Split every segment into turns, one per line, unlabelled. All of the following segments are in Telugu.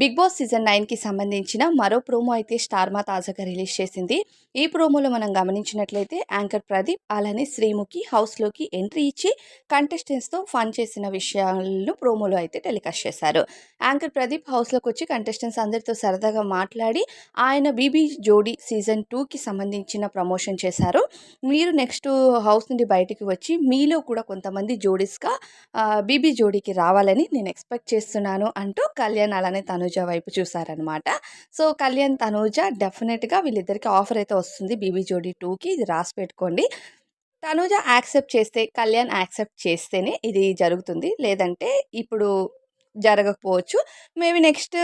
బిగ్ బాస్ సీజన్ నైన్కి సంబంధించిన మరో ప్రోమో అయితే స్టార్మా తాజాగా రిలీజ్ చేసింది. ఈ ప్రోమోలో మనం గమనించినట్లయితే యాంకర్ ప్రదీప్ అలానే శ్రీముఖి హౌస్లోకి ఎంట్రీ ఇచ్చి కంటెస్టెంట్స్తో ఫన్ చేసిన విషయాలను ప్రోమోలో అయితే టెలికాస్ట్ చేశారు. యాంకర్ ప్రదీప్ హౌస్లోకి వచ్చి కంటెస్టెంట్స్ అందరితో సరదాగా మాట్లాడి ఆయన బీబీ జోడీ సీజన్ టూకి సంబంధించిన ప్రమోషన్ చేశారు. మీరు నెక్స్ట్ హౌస్ నుండి బయటికి వచ్చి మీలో కూడా కొంతమంది జోడీస్గా బీబీ జోడీకి రావాలని నేను ఎక్స్పెక్ట్ చేస్తున్నాను అంటూ కళ్యాణ్ అలానే తనూజ వైపు చూసారనమాట. సో కళ్యాణ్ తనూజ డెఫినెట్గా వీళ్ళిద్దరికి ఆఫర్ అయితే వస్తుంది. బీబీ జోడీ టూకి ఇది రాసి పెట్టుకోండి. తనూజ యాక్సెప్ట్ చేస్తే కళ్యాణ్ యాక్సెప్ట్ చేస్తేనే ఇది జరుగుతుంది. లేదంటే ఇప్పుడు జరగకపోవచ్చు. మేబీ నెక్స్ట్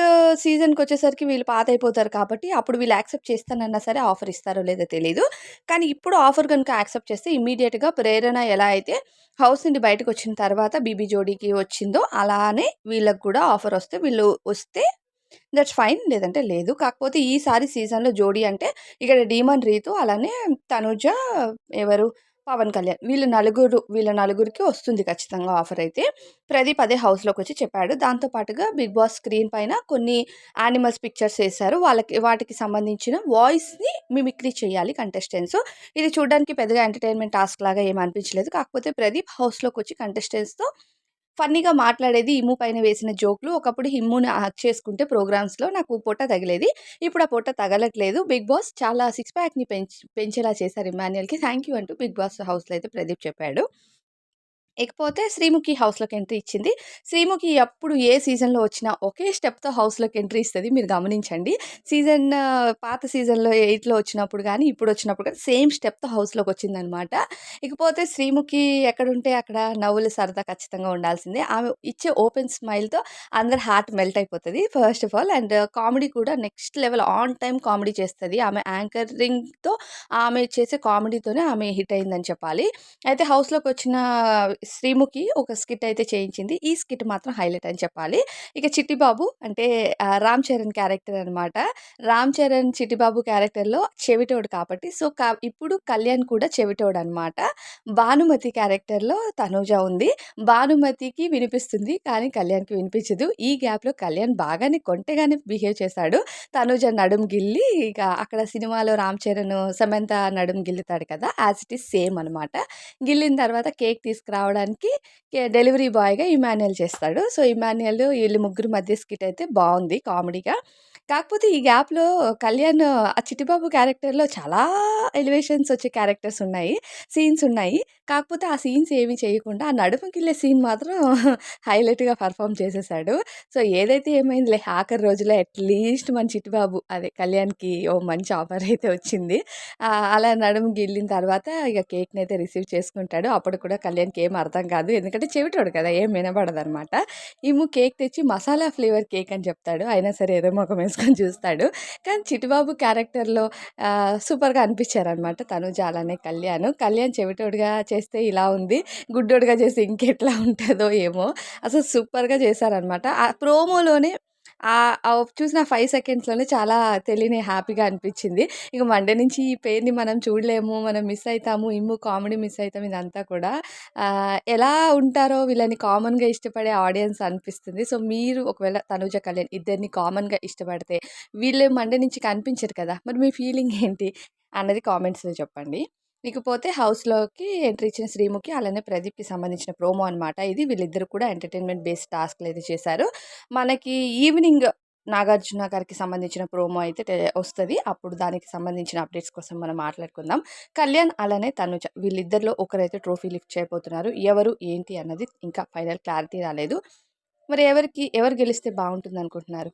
సీజన్కి వచ్చేసరికి వీళ్ళు పాత అయిపోతారు కాబట్టి అప్పుడు వీళ్ళు యాక్సెప్ట్ చేస్తానన్నా సరే ఆఫర్ ఇస్తారో లేదో తెలియదు కానీ ఇప్పుడు ఆఫర్ కనుక యాక్సెప్ట్ చేస్తే ఇమీడియట్గా ప్రేరణ ఎలా అయితే హౌస్ నుండి బయటకు వచ్చిన తర్వాత బీబీ జోడీకి వచ్చిందో అలానే వీళ్ళకి కూడా ఆఫర్ వస్తే వీళ్ళు వస్తే దట్స్ ఫైన్ లేదంటే లేదు. కాకపోతే ఈసారి సీజన్లో జోడీ అంటే ఇక్కడ డీమన్ రీతు అలానే తనుజ ఎవరు? పవన్ కళ్యాణ్ వీళ్ళు నలుగురు వీళ్ళ నలుగురికి వస్తుంది ఖచ్చితంగా ఆఫర్ అయితే. ప్రదీప్ అదే హౌస్లోకి వచ్చి చెప్పాడు. దాంతోపాటుగా బిగ్ బాస్ స్క్రీన్ పైన కొన్ని యానిమల్స్ పిక్చర్స్ వేశారు. వాళ్ళకి వాటికి సంబంధించిన వాయిస్ని మిమిక్రీ చేయాలి కంటెస్టెంట్స్. ఇది చూడడానికి పెద్దగా ఎంటర్టైన్మెంట్ టాస్క్ లాగా ఏమనిపించలేదు కాకపోతే ప్రదీప్ హౌస్లోకి వచ్చి కంటెస్టెంట్స్తో ఫన్నీగా మాట్లాడేది ఇమ్ము పైన వేసిన జోక్లు. ఒకప్పుడు హిమ్ముని హక్ చేసుకుంటే ప్రోగ్రామ్స్లో నాకు పొట్ట తగిలేది. ఇప్పుడు ఆ పొట్ట తగలట్లేదు. బిగ్ బాస్ చాలా సిక్స్ ప్యాక్ని పెంచ్ పెంచేలా చేశారు ఇమాన్యుయల్కి థ్యాంక్ యూ అంటూ బిగ్ బాస్ హౌస్లో అయితే ప్రదీప్ చెప్పాడు. ఇకపోతే శ్రీముఖి హౌస్లోకి ఎంట్రీ ఇచ్చింది. శ్రీముఖి ఎప్పుడు ఏ సీజన్లో వచ్చినా ఒకే స్టెప్తో హౌస్లోకి ఎంట్రీ ఇస్తుంది. మీరు గమనించండి. సీజన్ పాత సీజన్లో ఎయిట్లో వచ్చినప్పుడు కానీ ఇప్పుడు వచ్చినప్పుడు కానీ సేమ్ స్టెప్తో హౌస్లోకి వచ్చిందనమాట. ఇకపోతే శ్రీముఖి ఎక్కడుంటే అక్కడ నవ్వులు సరదా ఖచ్చితంగా ఉండాల్సిందే. ఆమె ఇచ్చే ఓపెన్ స్మైల్తో అందరు హార్ట్ మెల్ట్ అయిపోతుంది first of all. And comedy కూడా next level on time comedy చేస్తుంది. ఆమె యాంకరింగ్తో ఆమె చేసే కామెడీతోనే ఆమె హిట్ అయిందని చెప్పాలి. అయితే హౌస్లోకి వచ్చిన శ్రీముఖి ఒక స్కిట్ అయితే చేయించింది. ఈ స్కిట్ మాత్రం హైలైట్ అని చెప్పాలి. ఇక చిట్టిబాబు అంటే రామ్ చరణ్ క్యారెక్టర్ అనమాట రామ్ చరణ్ చిట్టిబాబు క్యారెక్టర్లో చెవిటోడు కాబట్టి సో కా ఇప్పుడు కళ్యాణ్ కూడా చెవిటోడు అనమాట భానుమతి క్యారెక్టర్లో తనూజ ఉంది. భానుమతికి వినిపిస్తుంది కానీ కళ్యాణ్కి వినిపించదు. ఈ గ్యాప్లో కళ్యాణ్ బాగానే కొంటేగానే బిహేవ్ చేశాడు తనూజ నడుం గిల్లి ఇక అక్కడ సినిమాలో రామ్ చరణ్ సమంత నడుం గిల్లుతాడు కదా యాజ్ ఇట్ ఈస్ సేమ్ అనమాట గిల్లిన తర్వాత కేక్ తీసుకురావడం రావడానికి డెలివరీ బాయ్గా ఇమాన్యుయల్ చేస్తాడు సో ఇమాన్యుయల్ వీళ్ళు ముగ్గురు మధ్య స్కిట్ అయితే బాగుంది కామెడీగా కాకపోతే ఈ గ్యాప్‌లో కళ్యాణ్ ఆ చిట్టిబాబు క్యారెక్టర్‌లో చాలా ఎలివేషన్స్ వచ్చే క్యారెక్టర్స్ ఉన్నాయి. సీన్స్ ఉన్నాయి. కాకపోతే ఆ సీన్స్ ఏమి చేయకుండా ఆ నడుముకిళ్ళే సీన్ మాత్రం హైలైట్‌గా పర్ఫామ్ చేసేసాడు. సో ఏదైతే ఏమైందిలే ఆఖరి రోజులో అట్‌లీస్ట్ మన చిట్టిబాబు అదే కళ్యాణ్‌కి ఓ మంచి ఆఫర్ అయితే వచ్చింది. అలా నడుము గిల్లిన తర్వాత ఇక కేక్ని అయితే రిసీవ్ చేసుకుంటాడు. అప్పుడు కూడా కళ్యాణ్‌కి ఏం అర్థం కాదు. ఎందుకంటే చెవిటోడు కదా! ఏం వినబడదనమాట. ఈము కేక్ తెచ్చి మసాలా ఫ్లేవర్ కేక్ అని చెప్తాడు. అయినా సరే ఏదో ముఖం వేసుకొని చూస్తాడు కానీ చిటిబాబు క్యారెక్టర్లో సూపర్గా అనిపించారనమాట తను అలానే కళ్యాణ్ కళ్యాణ్ చెవిటోడుగా చేస్తే ఇలా ఉంది గుడ్డోడుగా చేస్తే ఇంకెట్లా ఉంటుందో ఏమో అసలు సూపర్గా చేశారనమాట ఆ ప్రోమోలోనే చూసిన ఫైవ్ సెకండ్స్‌లోనే చాలా తెలియని హ్యాపీగా అనిపించింది. ఇక మండే నుంచి ఈ పేరుని మనం చూడలేము. మనం మిస్ అవుతాము ఇమ్ము కామెడీ మిస్ అవుతాం ఇదంతా కూడా ఎలా ఉంటారో వీళ్ళని కామన్‌గా ఇష్టపడే ఆడియన్స్ అనిపిస్తుంది. సో, మీరు ఒకవేళ తనుజ, కళ్యాణ్ ఇద్దరిని కామన్‌గా ఇష్టపడితే వీళ్ళు మండే నుంచి కనిపించరు కదా! మరి మీ ఫీలింగ్ ఏంటి అన్నది కామెంట్స్‌లో చెప్పండి. ఇకపోతే హౌస్‌లోకి ఎంట్రీ ఇచ్చిన శ్రీముఖి, అలానే ప్రదీప్‌కి సంబంధించిన ప్రోమో అనమాట ఇది. వీళ్ళిద్దరు కూడా ఎంటర్‌టైన్‌మెంట్ బేస్డ్ టాస్క్‌లు అయితే చేశారు. మనకి ఈవినింగ్ నాగార్జున గారికి సంబంధించిన ప్రోమో అయితే వస్తుంది అప్పుడు దానికి సంబంధించిన అప్డేట్స్ కోసం మనం మాట్లాడుకుందాం. కళ్యాణ్ అలానే తనుజ వీళ్ళిద్దరిలో ఒకరైతే ట్రోఫీ లిఫ్ట్ చేయబోతున్నారు. ఎవరు ఏంటి అన్నది ఇంకా ఫైనల్ క్లారిటీ రాలేదు. మరి ఎవరికి ఎవరు గెలిస్తే బాగుంటుంది అనుకుంటున్నారు